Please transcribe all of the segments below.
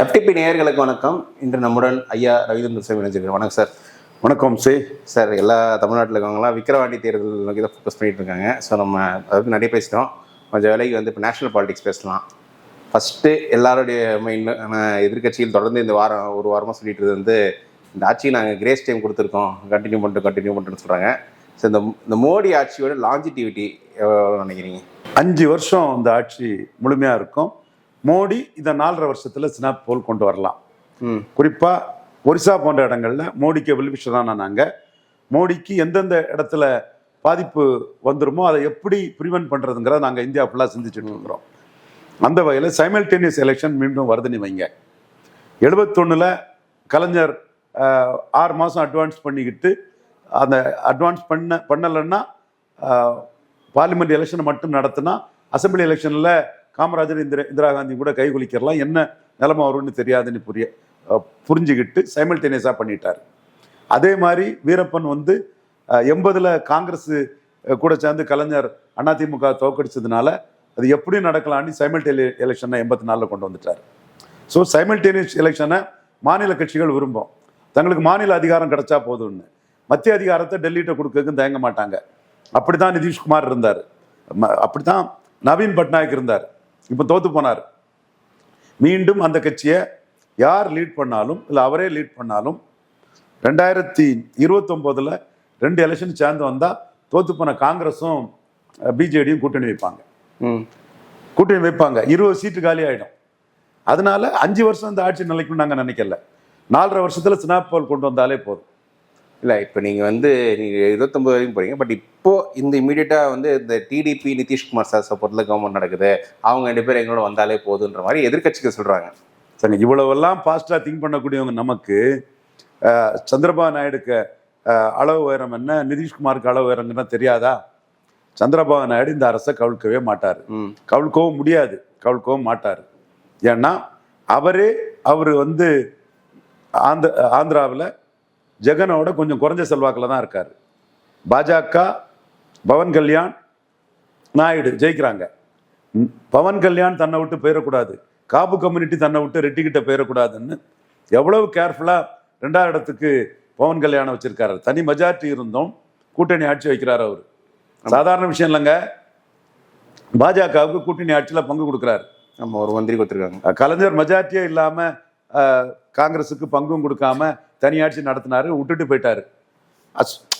FTP நேயர்களுக்கு வணக்கம். இன்று நம்முடன் ஐயா ரவீந்திர சாமி இணைஞ்சிருக்காரு வணக்கம் சார். வணக்கம் சி. சார் எல்லா தமிழ்நாட்டில் இருக்கவங்களாம் விக்கிரவாண்டி தேர்தல் நோக்கி தான் ஃபோக்கஸ் பண்ணிட்டு இருக்காங்க. ஸோ நம்ம அதுக்கு நிறைய பேசிட்டோம். கொஞ்சம் விலைக்கு வந்து இப்போ நேஷனல் பாலிடிக்ஸ் பேசலாம். ஃபஸ்ட்டு எல்லாருடைய மைண்ட் எதிர்க்கட்சியில் தொடர்ந்து இந்த வாரம் ஒரு வாரமாக சொல்லிட்டு வந்து இந்த ஆட்சிக்கு நாங்கள் கிரேஸ் டைம் கொடுத்துருக்கோம். கண்டினியூ பண்ணிட்டு கண்டினியூ பண்ணிட்டுன்னு சொல்கிறாங்க ஸோ இந்த இந்த மோடி ஆட்சியோட லாஞ்சிட்டிவிட்டி எவ்வளோ நினைக்கிறீங்க? அஞ்சு வருஷம் இந்த ஆட்சி முழுமையாக இருக்கும். மோடி இதை நாலரை வருஷத்தில் ஸ்னாப் போல் கொண்டு வரலாம். குறிப்பாக ஒரிசா போன்ற இடங்கள்ல மோடிக்கு வெல்விஷரான நாங்கள் மோடிக்கு எந்தெந்த இடத்துல பாதிப்பு வந்துருமோ அதை எப்படி ப்ரிவென்ட் பண்ணுறதுங்கிறத நாங்கள் இந்தியா ஃபுல்லாக சிந்திச்சுட்டு இருக்கிறோம். அந்த வகையில் சைமல்டேனியஸ் எலெக்ஷன் மீண்டும் வருதுன்னு வைங்க. எழுபத்தொன்னில் கலைஞர் ஆறு மாதம் அட்வான்ஸ் பண்ணிக்கிட்டு அந்த அட்வான்ஸ் பண்ண பண்ணலைன்னா பார்லிமெண்ட் எலெக்ஷனை மட்டும் நடத்தினா அசம்பிளி எலெக்ஷனில் காமராஜர் இந்திரா இந்திரா காந்தி கூட கை என்ன நிலைமை வரும்னு தெரியாதுன்னு புரிய புரிஞ்சுக்கிட்டு சைமல்டேனியஸாக பண்ணிட்டார். அதே மாதிரி வீரப்பன் வந்து எண்பதில் காங்கிரஸ் கூட சேர்ந்து கலைஞர் அதிமுக தோக்கடிச்சதுனால அது எப்படி நடக்கலாம்னு சைமல்டேனிய எலெக்ஷனை எண்பத்தி நாலில் கொண்டு வந்துட்டார். ஸோ சைமல்டேனியஸ் எலெக்ஷனை மாநில கட்சிகள் விரும்பும். தங்களுக்கு மாநில அதிகாரம் கிடைச்சா போதும்னு. மத்திய அதிகாரத்தை டெல்லிகிட்ட கொடுக்கறதுக்கும் தயங்க மாட்டாங்க. அப்படி தான் நிதிஷ்குமார் இருந்தார். அப்படி தான் நவீன் பட்நாயக் இருந்தார். இப்போ தோத்து போனார். மீண்டும் அந்த கட்சியை யார் லீட் பண்ணாலும் இல்லை அவரே லீட் பண்ணாலும் ரெண்டாயிரத்தி இருபத்தொம்போதில் ரெண்டு எலெக்ஷன் சேர்ந்து வந்தால் தோத்து போன காங்கிரஸும் பிஜேடியும் கூட்டணி வைப்பாங்க. ம். கூட்டணி வைப்பாங்க. இருபது சீட்டு காலி ஆயிடும். அதனால அஞ்சு வருஷம் இந்த ஆட்சி நிலைக்கும் நாங்கள் நினைக்கல. நாலரை வருஷத்துல ஸ்னாப் போல் கொண்டு வந்தாலே போதும். இல்லை இப்போ நீங்கள் வந்து நீங்கள் இருபத்தொம்பது வரைக்கும் போறீங்க. பட் இப்போ இந்த இமீடியட்டாக வந்து இந்த டிடிபி நிதிஷ்குமார் சார் சப்போர்ட்டில் கவர்மெண்ட் நடக்குது. அவங்க ரெண்டு பேரும் எங்களோட வந்தாலே போதுன்ற மாதிரி எதிர்க்கட்சிகள் சொல்கிறாங்க சரி இவ்வளவெல்லாம் ஃபாஸ்ட்டாக திங்க் பண்ணக்கூடியவங்க நமக்கு சந்திரபாபு நாயுடுக்கு அளவு உயரம் என்ன? நிதிஷ்குமாருக்கு அளவு உயரம் என்ன தெரியாதா? சந்திரபாபு நாயுடு இந்த அரசை கவிழ்க்கவே மாட்டார். கவிழ்க்கவும் முடியாது. கவிழ்க்கவும் மாட்டார். ஏன்னா அவரே அவர் வந்து ஆந்த ஆந்திராவில் ஜெகனோட கொஞ்சம் குறைஞ்ச செல்வாக்கில் தான் இருக்கார். பாஜக பவன் கல்யாண் நாயுடு ஜெயிக்கிறாங்க. பவன் கல்யாண் தன்னை விட்டு போயிடக்கூடாது. காபு கம்யூனிட்டி தன்னை விட்டு ரெட்டிக்கிட்ட போயிடக்கூடாதுன்னு எவ்வளவு கேர்ஃபுல்லாக ரெண்டாவது இடத்துக்கு பவன் கல்யாணம் வச்சிருக்காரு. தனி மெஜாரிட்டி இருந்தும் கூட்டணி ஆட்சி வைக்கிறார் அவர். சாதாரண விஷயம் இல்லைங்க. பாஜகவுக்கு கூட்டணி ஆட்சியில் பங்கு கொடுக்குறாரு. நம்ம ஒரு மந்திரி கொடுத்துருக்காங்க. கலைஞர் மெஜாரிட்டியே இல்லாம அஹ், காங்கிரஸுக்கு பங்கும் கொடுக்காம தனியாட்சி நடத்தினாரு விட்டுட்டு போயிட்டாரு.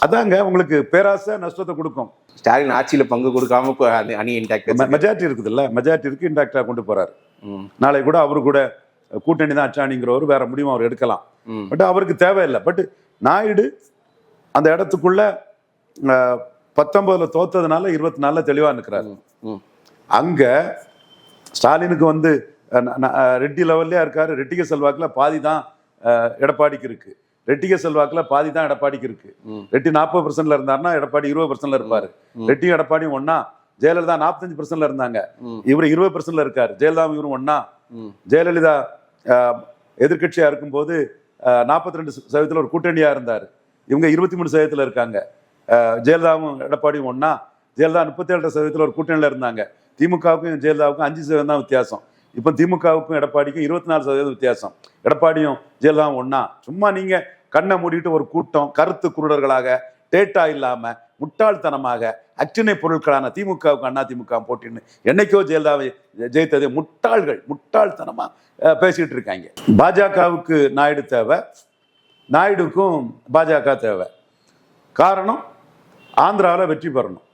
அதாங்க உங்களுக்கு பேராசை நஷ்டத்தை கொடுக்கும். ஸ்டாலின் ஆட்சியில் பங்கு கொடுக்காம அணி- இன்டாக்ட் மெஜாரிட்டி இருக்குதுல்ல? மெஜாரிட்டி இருக்கு இன்டாக்டா கொண்டு போறாரு. நாளை கூட அவரு கூட கூட்டணி தான் அச்சாணிங்கிறவர் வேற முடிவு அவர் எடுக்கலாம். பட் அவருக்கு தேவையில்லை. பட் நாயுடு அந்த இடத்துக்குள்ள பத்தொன்பதுல தோத்ததுனால இருபத்தி நாலுல தெளிவா நிற்கிறாரு அங்க ஸ்டாலினுக்கு வந்து ரெட்டி லெவல்லே இருக்காரு. ரெட்டிக செல்வாக்குல பாதி தான் எடப்பாடிக்கு இருக்கு. ரெட்டிக செல்வாக்குல பாதி தான் எடப்பாடிக்கு இருக்கு. ரெட்டி நாற்பது பர்சன்ட்ல இருந்தாருன்னா எடப்பாடி இருபது பர்சன்ட்ல இருப்பாரு. ரெட்டி எடப்பாடியும் ஒண்ணா ஜெயலலிதா நாற்பத்தஞ்சு பர்சன்ட்ல இருந்தாங்க. இவர் இருபது பர்சன்ட்ல இருக்காரு. ஜெயலலிதாவும் இவரும் ம். ஜெயலலிதா அஹ், எதிர்க்கட்சியா இருக்கும்போது நாற்பத்தி ரெண்டு சதவீதத்தில் ஒரு கூட்டணியா இருந்தார். இவங்க இருபத்தி மூணு சதவீதத்தில் இருக்காங்க. ஜெயலலிதாவும் எடப்பாடியும் ஒண்ணா. ஜெயலலிதா முப்பத்தேழு சதவீதத்தில் ஒரு கூட்டணியில் இருந்தாங்க. திமுகவுக்கும் ஜெயலலிதாவுக்கும் அஞ்சு சதவீதம் தான் வித்தியாசம். இப்போ திமுகவுக்கும் எடப்பாடிக்கும் இருபத்தி நாலு சதவீதம் வித்தியாசம். எடப்பாடியும் ஜெயலலிதாவும் ஒன்னா சும்மா நீங்க கண்ணை மூடிட்டு ஒரு கூட்டம் கருத்து குருடர்களாக டேட்டா இல்லாம முட்டாள்தனமாக அச்சினை பொருட்களான திமுகவுக்கு அண்ணா திமுக போட்டின்னு என்னைக்கோ ஜெயலலிதாவை ஜெயித்தது முட்டாள்கள் முட்டாள்தனமா பேசிட்டு இருக்காங்க. பாஜகவுக்கு நாயுடு தேவை. நாயுடுக்கும் பாஜக தேவை. காரணம் ஆந்திராவில் வெற்றி பெறணும்.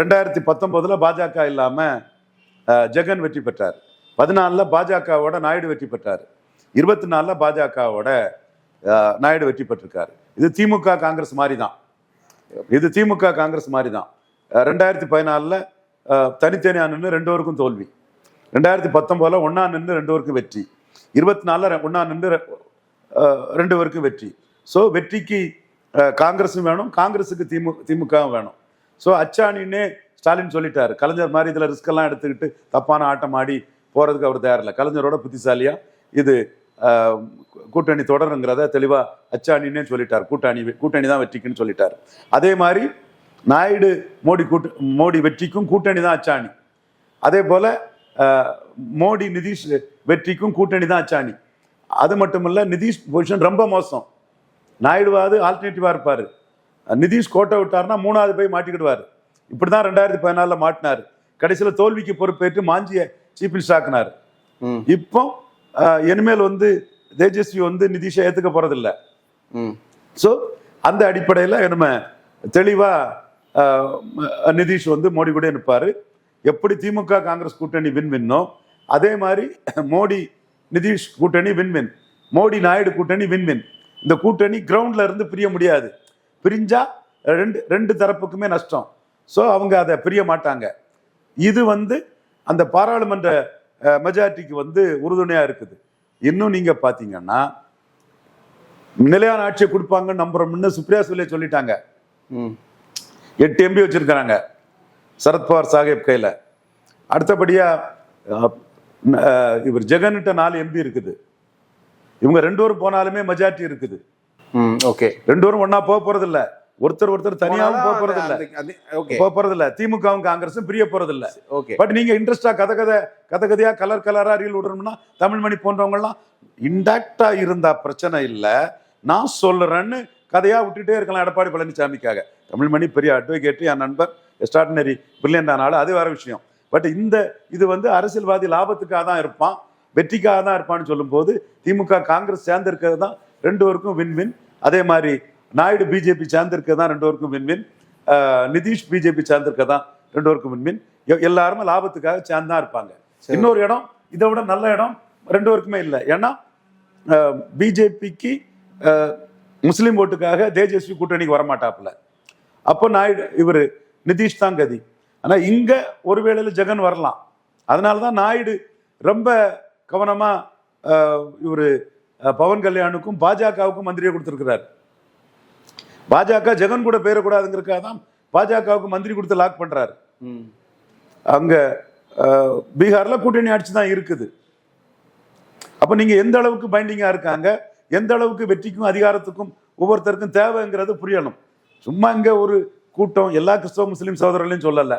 ரெண்டாயிரத்தி பத்தொன்பதுல பாஜக இல்லாமல் ஜெகன் வெற்றி பெற்றார். பதினாலில் பாஜகவோட நாயுடு வெற்றி பெற்றார். இருபத்தி நாலில் பாஜகவோட நாயுடு வெற்றி பெற்றிருக்காரு. இது திமுக காங்கிரஸ் மாதிரி தான் இது திமுக காங்கிரஸ் மாதிரி தான் ரெண்டாயிரத்தி பதினாலில் தனித்தனியாக நின்று ரெண்டு பேருக்கும் தோல்வி. ரெண்டாயிரத்தி பத்தொம்போதில் ஒன்றா நின்று ரெண்டு பேருக்கும் வெற்றி இருபத்தி நாலில் ஒன்றா நின்று ரெண்டு பேருக்கும் வெற்றி. ஸோ வெற்றிக்கு காங்கிரஸும் வேணும் காங்கிரஸுக்கு திமு திமுகவும் வேணும். ஸோ அச்சானின்னே ஸ்டாலின் சொல்லிட்டார் கலைஞர் மாதிரி இதில் ரிஸ்கெல்லாம் எடுத்துக்கிட்டு தப்பான ஆட்டம் ஆடி போகிறதுக்கு அவர் தயாரில்லை. கலைஞரோட புத்திசாலியாக இது கூட்டணி தொடருங்கிறத தெளிவாக அச்சாணின்னே சொல்லிட்டார். கூட்டணி கூட்டணி தான் வெற்றிக்குன்னு சொல்லிட்டார். அதே மாதிரி நாயுடு மோடி கூட்டு மோடி வெற்றிக்கும் கூட்டணி தான் அச்சாணி. அதே போல் மோடி நிதிஷ் வெற்றிக்கும் கூட்டணி தான் அச்சாணி. அது மட்டும் இல்லை நிதிஷ் பொசிஷன் ரொம்ப மோசம். நாயுடுவாது ஆல்டர்னேட்டிவாக இருப்பார். நிதிஷ் கோட்டை விட்டாருன்னா மூணாவது போய் மாட்டிக்கிடுவார். இப்படிதான் ரெண்டாயிரத்தி பதினாலுல மாட்டினார். கடைசியில தோல்விக்கு பொறுப்பேற்று மாஞ்சிய சீஃப் மினிஸ்டர் ஆக்குனார். இப்போ இனிமேல் வந்து தேஜஸ்வி வந்து நிதிஷை ஏத்துக்க போறதில்ல. ம். ஸோ அந்த அடிப்படையில் நம்ம தெளிவாக நிதிஷ் வந்து மோடி கூட நிற்பாரு எப்படி திமுக காங்கிரஸ் கூட்டணி வின் வின்னோ அதே மாதிரி மோடி நிதிஷ் கூட்டணி வின் வின் மோடி நாயுடு கூட்டணி வின் வின் இந்த கூட்டணி கிரவுண்ட்ல இருந்து பிரிய முடியாது. பிரிஞ்சா ரெண்டு ரெண்டு தரப்புக்குமே நஷ்டம். ஸோ அவங்க அதை பிரிய மாட்டாங்க. இது வந்து அந்த பாராளுமன்ற மெஜாரிட்டிக்கு வந்து உறுதுணையா இருக்குது. இன்னும் நீங்க பாத்தீங்கன்னா நிலையான ஆட்சியை கொடுப்பாங்கன்னு நம்புறோம்னு சுப்ரியா சுலே சொல்லிட்டாங்க. எட்டு எம்பி வச்சிருக்கிறாங்க சரத்பவார் சாஹேப் கையில. அடுத்தபடியா அஹ், அஹ், இவர் ஜெகன்கிட்ட நாலு எம்பி இருக்குது. இவங்க ரெண்டு பேரும் போனாலுமே மெஜாரிட்டி இருக்குது. ம் ஓகே. ரெண்டு பேரும் ஒண்ணா போக போறது இல்ல ஒருத்தர் ஒருத்தர் தனியாவும் போக போறது இல்ல போக போறது இல்ல திமுகவும் காங்கிரஸும் பிரிய போறது இல்ல ஓகே பட் நீங்க இன்ட்ரெஸ்டா கதை கதை கதை கதையா கலர் கலரா ரீல் விடணும்னா தமிழ்மணி போன்றவங்க எல்லாம் இன்டாக்டா இருந்தா பிரச்சனை இல்ல. நான் சொல்றேன்னு கதையா விட்டுட்டே இருக்கலாம் எடப்பாடி பழனிசாமிக்காக. தமிழ்மணி பெரிய அட்வொகேட் என் நண்பர் எக்ஸ்ட்ராடினரி பிரில்லியன்ட் ஆனாலும் அது வேற விஷயம். பட் இந்த இது வந்து அரசியல்வாதி லாபத்துக்காக தான் இருப்பான் வெற்றிக்காக தான் இருப்பான்னு சொல்லும்போது திமுக காங்கிரஸ் சேர்ந்திருக்கிறது தான் ரெண்டு பேருக்கும் வின் வின் அதே மாதிரி நாயுடு பிஜேபி சேர்ந்திருக்கிறது தான் ரெண்டு பேருக்கும் வின் வின் நிதிஷ் பிஜேபி சேர்ந்திருக்கிறது தான் ரெண்டு பேருக்கும் வின் வின் எல்லாருமே லாபத்துக்காக சேர்ந்து தான் இருப்பாங்க இன்னொரு இடம் இதை விட நல்ல இடம் ரெண்டு பேருக்குமே இல்லை. ஏன்னா பிஜேபிக்கு முஸ்லீம் ஓட்டுக்காக தேஜஸ்வி கூட்டணிக்கு வரமாட்டாப்புல. அப்போ நாயுடு இவர் நிதிஷ் தான் கதி. ஆனா இங்க ஒருவேளையில ஜெகன் வரலாம். அதனால தான் நாயுடு ரொம்ப கவனமா இவர் பவன் கல்யாணுக்கும் பாஜகவுக்கும் மந்திரியை கொடுத்திருக்கிறார். பாஜக ஜெகன் கூட பேரக்கூடாதுங்கிறதுக்காக தான் பாஜகவுக்கு மந்திரி கொடுத்து லாக் பண்றாரு. ம். அங்க பீகார்ல கூட்டணி ஆட்சி தான் இருக்குது. அப்ப நீங்க எந்த அளவுக்கு பைண்டிங்கா இருக்காங்க? எந்த அளவுக்கு வெற்றிக்கும் அதிகாரத்துக்கும் ஒவ்வொருத்தருக்கும் தேவைங்கிறது புரியணும். சும்மா இங்க ஒரு கூட்டம் எல்லா கிறிஸ்தவ முஸ்லீம் சகோதரர்களையும் சொல்லல.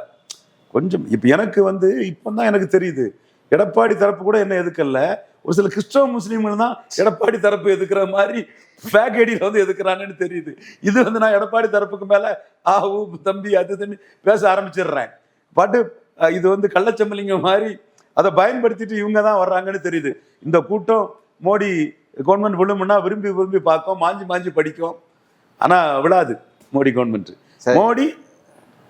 கொஞ்சம் இப்ப எனக்கு வந்து இப்பதான் எனக்கு தெரியுது. எடப்பாடி தரப்பு கூட என்ன எதுக்கல்ல? ஒரு சில கிறிஸ்தவ முஸ்லீம்கள் தான் எடப்பாடி தரப்பு எதுக்குற மாதிரி பேக்கேடியில் வந்து எதுக்குறாங்கன்னு தெரியுது. இது வந்து நான் எடப்பாடி தரப்புக்கு மேல ஆ ஊ தம்பி அது இதுன்னு பேச ஆரம்பிச்சிடுறேன். பட்டு இது வந்து கள்ளச்சம்பளிங்க மாதிரி அதை பயன்படுத்திட்டு இவங்க தான் வர்றாங்கன்னு தெரியுது. இந்த கூட்டம் மோடி கவர்மெண்ட் விழுமுன்னா விரும்பி விரும்பி பார்க்கும் மாஞ்சி மாஞ்சி படிக்கும். ஆனா விழாது மோடி கவர்மெண்ட். மோடி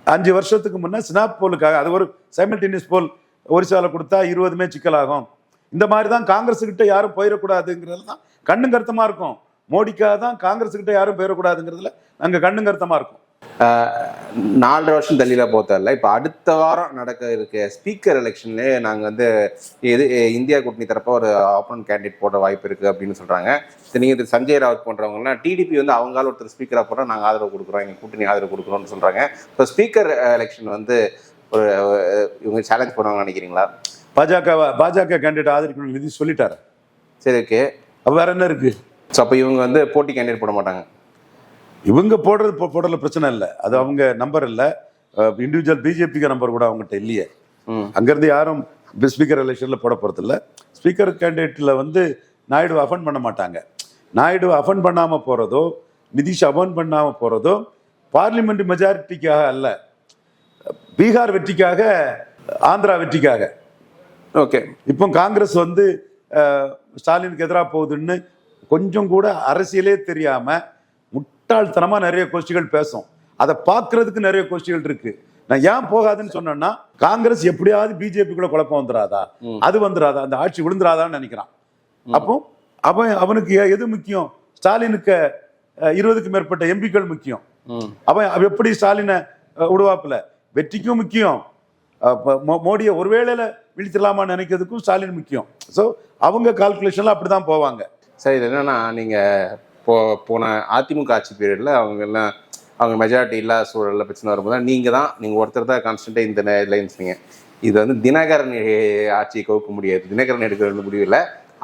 அஞ்சு வருஷத்துக்கு முன்ன ஸ்னாப் போலுக்காக அது ஒரு சைமல்டேனியஸ் போல் ஒரிசாவில் கொடுத்தா இருபதுமே சிக்கலாகும். இந்த மாதிரி தான் காங்கிரஸ் கிட்ட யாரும் போயிடக்கூடாதுங்கிறது தான் கண்ணும் கருத்தமாக இருக்கும். மோடிக்காக தான் காங்கிரஸ் கிட்ட யாரும் போயிடக்கூடாதுங்கிறதுல அங்கே கண்ணும் கருத்தமாக இருக்கும். நாலரை வருஷம் தள்ளியில் போத்தல இப்போ அடுத்த வாரம் நடக்க இருக்க ஸ்பீக்கர் எலெக்ஷன்லேயே நாங்கள் வந்து எது இந்தியா கூட்டணி தரப்ப ஒரு ஆப்பன் கேண்டிடேட் போட வாய்ப்பு இருக்குது அப்படின்னு சொல்கிறாங்க நீங்கள் இது சஞ்சய் ராவத் போன்றவங்கலாம் டிடிபி வந்து அவங்களால ஒருத்தர் ஸ்பீக்கராக போகிறோம் நாங்கள் ஆதரவு கொடுக்குறோம் எங்கள் கூட்டணி ஆதரவு கொடுக்குறோம்னு சொல்கிறாங்க இப்போ ஸ்பீக்கர் எலெக்ஷன் வந்து ஒரு இவங்க சேலஞ்ச் பண்ணுவாங்கன்னு நினைக்கிறீங்களா? பாஜக பாஜக கேண்டிடேட் ஆதரிக்கணும் நிதி சொல்லிட்டாரு. சரி ஓகே. அப்ப வேற என்ன இருக்கு? ஸோ அப்போ இவங்க வந்து போட்டி கேண்டிடேட் போட மாட்டாங்க. இவங்க போடுறது போடுறதுல பிரச்சனை இல்லை. அது அவங்க நம்பர் இல்லை. இண்டிவிஜுவல் பிஜேபிக்கு நம்பர் கூட அவங்ககிட்ட இல்லையே. அங்கேருந்து யாரும் ஸ்பீக்கர் எலெக்ஷனில் போட போகிறது இல்லை. ஸ்பீக்கர் கேண்டிடேட்டில் வந்து நாயுடு அஃபன் பண்ண மாட்டாங்க. நாயுடு அஃபன் பண்ணாமல் போகிறதோ நிதிஷ் அஃபன் பண்ணாமல் போகிறதோ பார்லிமெண்ட் மெஜாரிட்டிக்காக அல்ல. பீகார் வெற்றிக்காக ஆந்திரா வெற்றிக்காக. ஓகே. இப்போ காங்கிரஸ் வந்து ஸ்டாலினுக்கு எதிராக போகுதுன்னு கொஞ்சம் கூட அரசியலே தெரியாம முட்டாள்தனமா நிறைய கோஷ்டிகள் பேசும். அதை பார்க்கிறதுக்கு நிறைய கோஷ்டிகள் இருக்கு. நான் ஏன் போகாதுன்னு சொன்னேன்னா காங்கிரஸ் எப்படியாவது பிஜேபி கூட குழப்பம் வந்துடாதா. அது வந்துடாதா அந்த ஆட்சி விழுந்துராதான்னு நினைக்கிறான். அப்போ அவன் அவனுக்கு எது முக்கியம்? ஸ்டாலினுக்கு இருபதுக்கு மேற்பட்ட எம்பிக்கள் முக்கியம். அவன் எப்படி ஸ்டாலினை அஹ், விடுவாப்புல வெற்றிக்கும் முக்கியம். மோடியை ஒருவேளையில வீழ்த்திடலாமான்னு நினைக்கிறதுக்கும் ஸ்டாலின் முக்கியம். ஸோ அவங்க கால்குலேஷன்ல அப்படிதான் போவாங்க. சரி இது என்னன்னா நீங்க போ போன அதிமுக ஆட்சி பீரியட்ல அவங்க எல்லாம் அவங்க மெஜாரிட்டி இல்லாத சூழல்ல பிரச்சனை வரும்போது நீங்க தான் நீங்க ஒருத்தர் தான் கான்ஸ்டன்டா இந்த லைன்ஸ் நீங்க இது வந்து தினகரன் ஆட்சியை கவுக்க முடியாது. தினகரன் எடுக்கிற முடிவு இல்லை.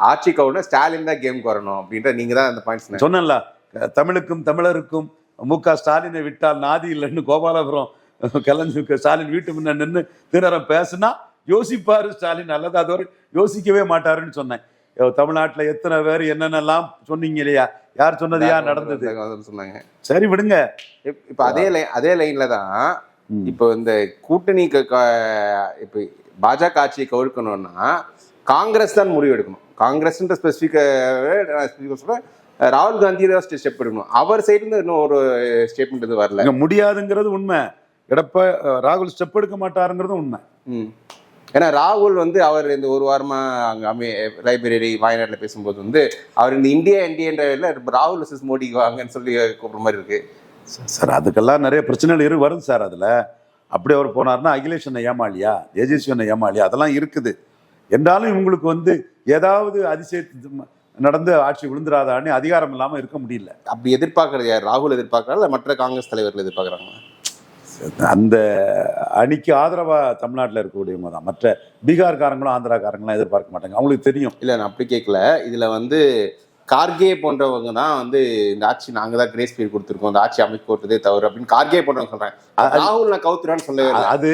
ஆட்சி கவுனா ஸ்டாலின் தான் கேம் வரணும் அப்படின்ற நீங்க தான் அந்த பாயிண்ட்ஸ் சொன்னேன்ல அஹ், தமிழுக்கும் தமிழருக்கும் மு க ஸ்டாலினை விட்டால் நாதி இல்லைன்னு கோபாலபுரம் கலைஞருக்கு ஸ்டாலின் வீட்டு முன்ன நின்று தினரம் பேசுனா யோசிப்பாரு ஸ்டாலின். அல்லது அதுவரை யோசிக்கவே மாட்டாருன்னு சொன்னேன். தமிழ்நாட்டுல எத்தனை பேர் என்னென்னலாம் சொன்னீங்க இல்லையா? யார் சொன்னது யார் நடந்தது? சொன்னாங்க. சரி விடுங்க. இப்- இப்ப அதே லைன் அதே லைன்ல தான். இப்போ இந்த கூட்டணி இப்போ பாஜக ஆட்சியை கவிழ்க்கணும்னா காங்கிரஸ் தான் முடிவு எடுக்கணும். காங்கிரஸ்ன்ற ஸ்பெசிஃபிக் சொல்றேன் ராகுல் காந்தி தான் ஸ்டெப் எடுக்கணும். அவர் சைடுல இன்னும் ஒரு ஸ்டேட்மெண்ட் இது வரல. முடியாதுங்கிறது உண்மை. எடப்ப ராகுல் ஸ்டெப் எடுக்க மாட்டாருங்கிறது உண்மை. ம். ஏன்னா ராகுல் வந்து அவர் இந்த ஒரு வாரமா அங்க அமே லைப்ரரி வாயநாட்டில் பேசும்போது வந்து அவர் இந்த இந்தியா இந்தியன்ற ராகுல் வர்சஸ் மோடிக்கு வாங்கன்னு சொல்லி கூப்பிடுற மாதிரி இருக்கு. சார் அதுக்கெல்லாம் நிறைய பிரச்சனைகள் இரு வரும் சார் அதுல. அப்படி அவர் போனார்னா அகிலேஷ் என்ன ஏமாளியா? தேஜஸ்வி என்ன ஏமாளியா? அதெல்லாம் இருக்குது. என்றாலும் இவங்களுக்கு வந்து ஏதாவது அதிசயத்து நடந்து ஆட்சி விழுந்துராதான்னு அதிகாரம் இல்லாம இருக்க முடியல. அப்படி எதிர்பார்க்கறது யார்? ராகுல் எதிர்பார்க்கறா இல்ல மற்ற காங்கிரஸ் தலைவர்கள் எதிர்பார்க்கறாங்க அந்த அணிக்கு ஆதரவா தமிழ்நாட்டில் இருக்கக்கூடியவங்க தான். மற்ற பீகார்காரங்களும் ஆந்திராக்காரங்களும் எதிர்பார்க்க மாட்டாங்க. அவங்களுக்கு தெரியும். இல்ல நான் அப்படி கேட்கல இதுல வந்து கார்கே போன்றவங்க தான் வந்து இந்த ஆட்சி நாங்க தான் கிரேஸ் பீரியட் கொடுத்துருக்கோம். இந்த ஆட்சி அமைக்க போட்டதே தவறு அப்படின்னு கார்கே போன்றவங்க அது- ராகுல் நான் கவுத்துறான்னு இல்லை. அது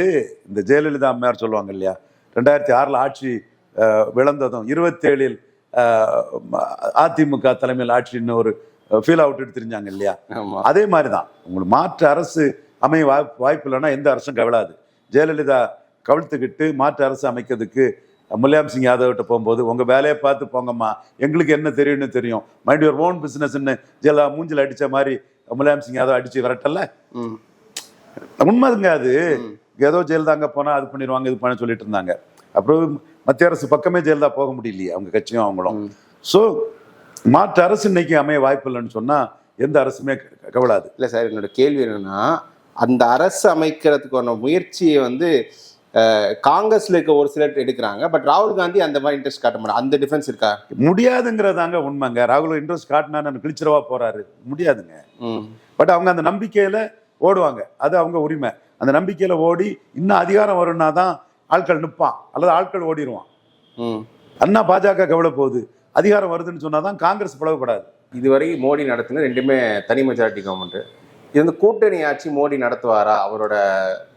இந்த ஜெயலலிதா அம்மையார் சொல்லுவாங்க இல்லையா? ரெண்டாயிரத்தி ஆறுல ஆட்சி விளந்ததும் இருபத்தேழில் அதிமுக தலைமையில் ஆட்சின்னு ஒரு ஃபீல் அவுட் தெரிஞ்சாங்க இல்லையா? அதே மாதிரி தான். உங்களுக்கு மாற்று அரசு அமைய வாய்ப்பு வாய்ப்பு இல்லைன்னா எந்த அரசும் கவிழாது ஜெயலலிதா கவிழ்த்துக்கிட்டு மாற்று அரசு அமைக்கிறதுக்கு முலாயம் சிங் யாதவ்கிட்ட போகும்போது உங்க வேலையை பார்த்து போங்கம்மா. எங்களுக்கு என்ன தெரியும்னு தெரியும். மைண்ட் யுவர் ஓன் பிசினஸ்ன்னு ஜெயலலிதா மூஞ்சில் அடிச்ச மாதிரி முலாயம் சிங் யாதவ் அடிச்சு விரட்டல. உண்மைதுங்க அது. ஏதோ ஜெயலலிதா அங்க போனா அது பண்ணிடுவாங்க இது பண்ண சொல்லிட்டு இருந்தாங்க. அப்புறம் மத்திய அரசு பக்கமே ஜெயலலிதா போக முடியலையே அவங்க கட்சியும் அவங்களும். ஸோ மாற்று அரசு இன்னைக்கு அமைய வாய்ப்பு இல்லைன்னு சொன்னா எந்த அரசுமே கவலாது. இல்ல சார் என்னோட கேள்வி என்னன்னா அந்த அரசு அமைக்கிறதுக்கான முயற்சியை வந்து காங்கிரஸ்ல இருக்க ஒரு சிலர் எடுக்கிறாங்க. பட் ராகுல் காந்தி அந்த மாதிரி இன்ட்ரெஸ்ட் காட்ட மாட்டாங்க அந்த டிஃபரன்ஸ் இருக்கா? முடியாதுங்கிறதாங்க உண்மைங்க. ராகுல் இன்ட்ரெஸ்ட் காட்டினா கிழிச்சிரவா போறாரு. முடியாதுங்க. ம். பட் அவங்க அந்த நம்பிக்கையில ஓடுவாங்க. அது அவங்க உரிமை. அந்த நம்பிக்கையில ஓடி இன்னும் அதிகாரம் வரும்னா தான் ஆட்கள் நிற்பான் அல்லது ஆட்கள் ஓடிடுவான் ம். அண்ணா பாஜக கவலை போகுது. அதிகாரம் வருதுன்னு சொன்னாதான் காங்கிரஸ் பிளவுபடாது இதுவரை மோடி நடத்தின ரெண்டுமே தனி மெஜாரிட்டி கவர்மெண்ட் இது வந்து கூட்டணி ஆட்சி மோடி நடத்துவாரா? அவரோட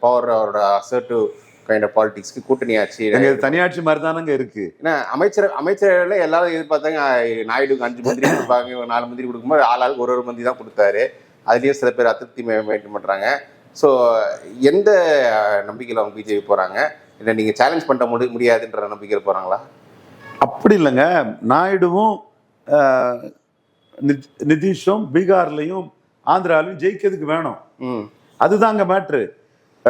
பவர் அவரோட அசர்டிவ் கைண்ட் ஆஃப் பாலிடிக்ஸ்க்கு கூட்டணி ஆட்சி. தனியாட்சி மாதிரி தானங்க இருக்கு? ஏன்னா அமைச்சர் அமைச்சர்ல எல்லாரும் எதிர்பார்த்தாங்க. நாயுடுக்கு அஞ்சு மந்திரி கொடுப்பாங்க நாலு மந்திரி கொடுக்கும்போது ஆள் ஆளுக்கு ஒரு ஒரு மந்திரி தான் கொடுத்தாரு. அதுலயும் சில பேர் அதிருப்தி மெயின்டைன் பண்றாங்க. ஸோ எந்த நம்பிக்கையில அவங்க பிஜேபி போறாங்க? இல்லை நீங்க சேலஞ்ச் பண்ண முடி முடியாதுன்ற நம்பிக்கையில் போறாங்களா? அப்படி இல்லைங்க. நாயுடுவும் நிதிஷும் பீகார்லையும் ஆந்திராலையும் ஜெயிக்கிறதுக்கு வேணும். அதுதாங்க மேட்ரு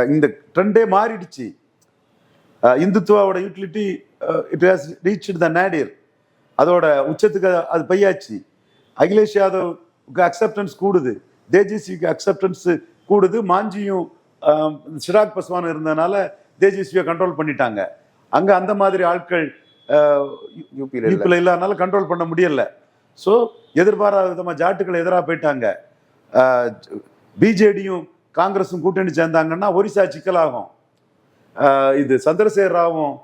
இந்த ட்ரெண்டே மாறிடுச்சு. இந்துத்துவாவோட utility it has reach the nadir அதோட உச்சத்துக்கு அது- பையாச்சு. அகிலேஷ் யாதவுக்கு அக்செப்டன்ஸ் கூடுது. தேஜஸ்விக்கு அக்செப்டன்ஸ் கூடுது. மாஞ்சியும் சிராக் பஸ்வான் இருந்ததுனால தேஜஸ்வியை கண்ட்ரோல் பண்ணிட்டாங்க. அங்க அந்த மாதிரி ஆட்கள் யூபியில் இல்லாதனால கண்ட்ரோல் பண்ண முடியல. ஸோ எதிர்பாராத விதமாக ஜாட்டுகள் எதிராக போயிட்டாங்க. பிஜேடியும் காங்கிரஸும் கூட்டணி சேர்ந்தாங்கன்னா ஒரிசா சிக்கலாகும். இது சந்திரசேகர் ராவும்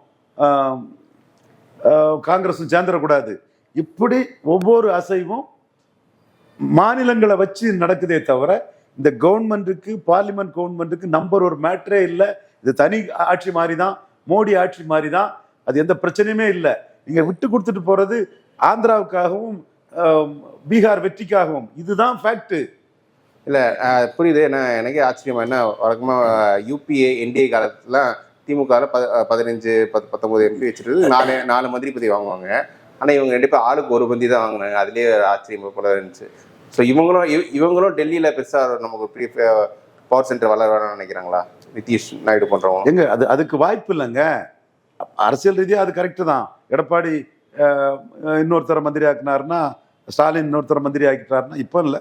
காங்கிரஸும் சேர்ந்துடக்கூடாது. இப்படி ஒவ்வொரு அசைவும் மாநிலங்களை வச்சு நடக்குதே தவிர இந்த கவர்மெண்ட்டுக்கு பார்லிமெண்ட் கவர்மெண்ட்டுக்கு நம்பர் ஒரு மேட்டரே இல்லை. இது தனி ஆட்சி மாதிரி தான் மோடி ஆட்சி மாதிரி தான் அது எந்த பிரச்சனையுமே இல்லை. நீங்கள் விட்டு கொடுத்துட்டு போகிறது ஆந்திராவுக்காகவும் பீகார் வெற்றிக்காகவும். இதுதான் ஃபேக்ட்டு இல்லை புரியுது. ஏன்னா எனக்கே ஆச்சரியமா என்ன வழக்கமாக யூபிஏ என்டிஏ காலத்தில் திமுகவில் ப பதினஞ்சு பத்து பத்தொம்போது எம்பி வச்சுட்டு நாலு நாலு மந்திரி பதவி வாங்குவாங்க. ஆனால் இவங்க ரெண்டு பேர் ஆளுக்கு ஒரு பந்தி தான் வாங்கினாங்க. அதுலேயே ஆச்சரியம் போல இருந்துச்சு. ஸோ இவங்களும் இவங்களும் டெல்லியில் பெருசாக நமக்கு பெரிய பவர் சென்டர் வளர நினைக்கிறாங்களா? நிதிஷ் நாயுடு பண்ணுறவங்க எங்க அது அதுக்கு வாய்ப்பு இல்லைங்க. அரசியல் ரீதியாக அது கரெக்டு தான். எடப்பாடி இன்னொருத்தரை மந்திரி ஆக்கினாருன்னா ஸ்டாலின் இன்னொருத்தரை மந்திரி ஆக்கிட்டாருன்னா இப்போ இல்லை.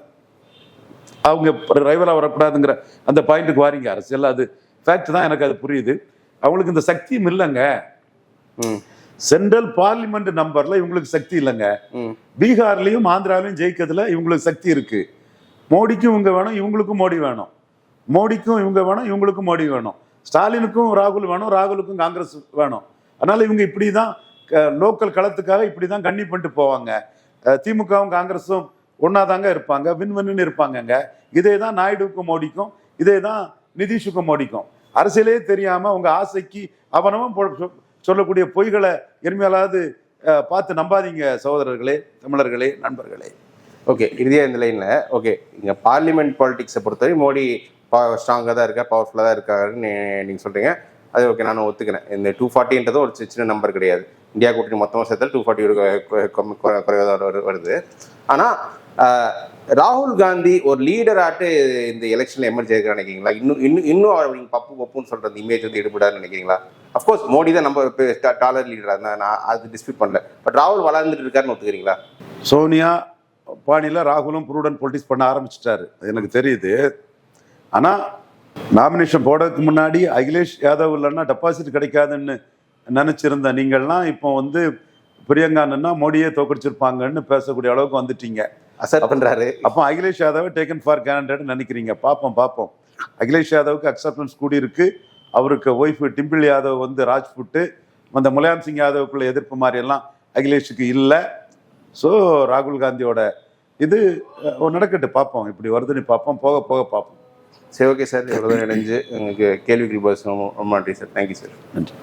அவங்க ரைவலா வரக்கூடாதுங்கிற அந்த பாயிண்ட்டுக்கு வாரீங்க அரசியல். அது ஃபேக்ட் தான் எனக்கு அது புரியுது. அவங்களுக்கு இந்த சக்தியும் இல்லைங்க. சென்ட்ரல் பார்லிமெண்ட் நம்பர்ல இவங்களுக்கு சக்தி இல்லைங்க. பீகார்லயும் ஆந்திராலையும் ஜெயிக்கிறதுல இவங்களுக்கு சக்தி இருக்கு. மோடிக்கும் இவங்க வேணும் இவங்களுக்கும் மோடி வேணும். மோடிக்கும் இவங்க வேணும் இவங்களுக்கும் மோடி வேணும். ஸ்டாலினுக்கும் ராகுல் வேணும் ராகுலுக்கும் காங்கிரஸ் வேணும். அதனால இவங்க இப்படிதான் லோக்கல் களத்துக்காக இப்படிதான் கண்ணி பண்ணிட்டு போவாங்க. திமுகவும் காங்கிரஸும் ஒன்னாதாங்க இருப்பாங்க வின் வின்னு இருப்பாங்கங்க இதே தான் நாயுடுக்கும் மோடிக்கும் இதே தான் நிதிஷுக்கும் மோடிக்கும் அரசியலே தெரியாம உங்க ஆசைக்கு அவனவன் சொல்லக்கூடிய பொய்களை எருமையாலாவது பார்த்து நம்பாதீங்க சகோதரர்களே தமிழர்களே நண்பர்களே ஓகே இறுதியாக இந்த லைனில் ஓகே இங்கே பார்லிமெண்ட் பாலிடிக்ஸை பொறுத்தவரை மோடி ஸ்ட்ராங்காக தான் இருக்கா பவர்ஃபுல்லாக தான் இருக்காருன்னு நீங்கள் சொல்கிறீங்க அது ஓகே நானும் ஒத்துக்கிறேன் இந்த டூ ஃபார்ட்டின்றது ஒரு சின்ன நம்பர் கிடையாது இந்தியா கூட்டணி மொத்தமாக சேர்த்தால் டூ ஃபார்ட்டி குறைவாக வருது ஆனால் ராகுல் காந்தி ஒரு லீடராட்டு இந்த எலெக்ஷன்ல எமர்ஜ் ஆகிருக்க நினைக்கிறீங்களா? இன்னும் இன்னும் இன்னும் அவர் நீங்கள் பப்பு பப்புன்னு சொல்கிற அந்த இமேஜ் வந்து ஈடுபடாதுன்னு நினைக்கிறீங்களா? அஃப்கோர்ஸ் மோடி தான் நம்ம டாலர் லீடராக இருந்தால் நான் அது டிஸ்பியூட் பண்ணல. பட் ராகுல் வளர்ந்துட்டு இருக்காருன்னு ஒத்துக்கிறீங்களா? சோனியா பாணியில் ராகுலும் ப்ரூடன் பொலிட்டிக்ஸ் பண்ண ஆரம்பிச்சிட்டாரு. எனக்கு தெரியுது. ஆனால் நாமினேஷன் போடுறதுக்கு முன்னாடி அகிலேஷ் யாதவ் இல்லைன்னா டெபாசிட் கிடைக்காதுன்னு நினச்சிருந்த நீங்கள்லாம் இப்போ வந்து பிரியங்கா மோடியே தோக்கடிச்சிருப்பாங்கன்னு பேசக்கூடிய அளவுக்கு வந்துட்டீங்க. அசர் பண்ணுறாரு அப்போ அகிலேஷ் யாதவை டேக்கன் ஃபார் கேண்டட் நினைக்கிறீங்க. பார்ப்போம் பார்ப்போம் அகிலேஷ் யாதவுக்கு அக்செப்டன்ஸ் கூடி இருக்கு அவருக்கு ஒய்ஃப் டிம்பிள் யாதவ் வந்து ராஜ்புட்டு அந்த முலாயம் சிங் யாதவுக்குள்ள எதிர்ப்பு மாதிரி எல்லாம் அகிலேஷுக்கு இல்லை. ஸோ ராகுல் காந்தியோட இது நடக்கட்டு பார்ப்போம் இப்படி வருதுன்னு பார்ப்போம் போக போக பார்ப்போம் சரி ஓகே சார் இவ்வளோ இணைஞ்சு உங்களுக்கு கேள்விகள் பதில் ரொம்ப நன்றி சார் தேங்க்யூ சார் நன்றி.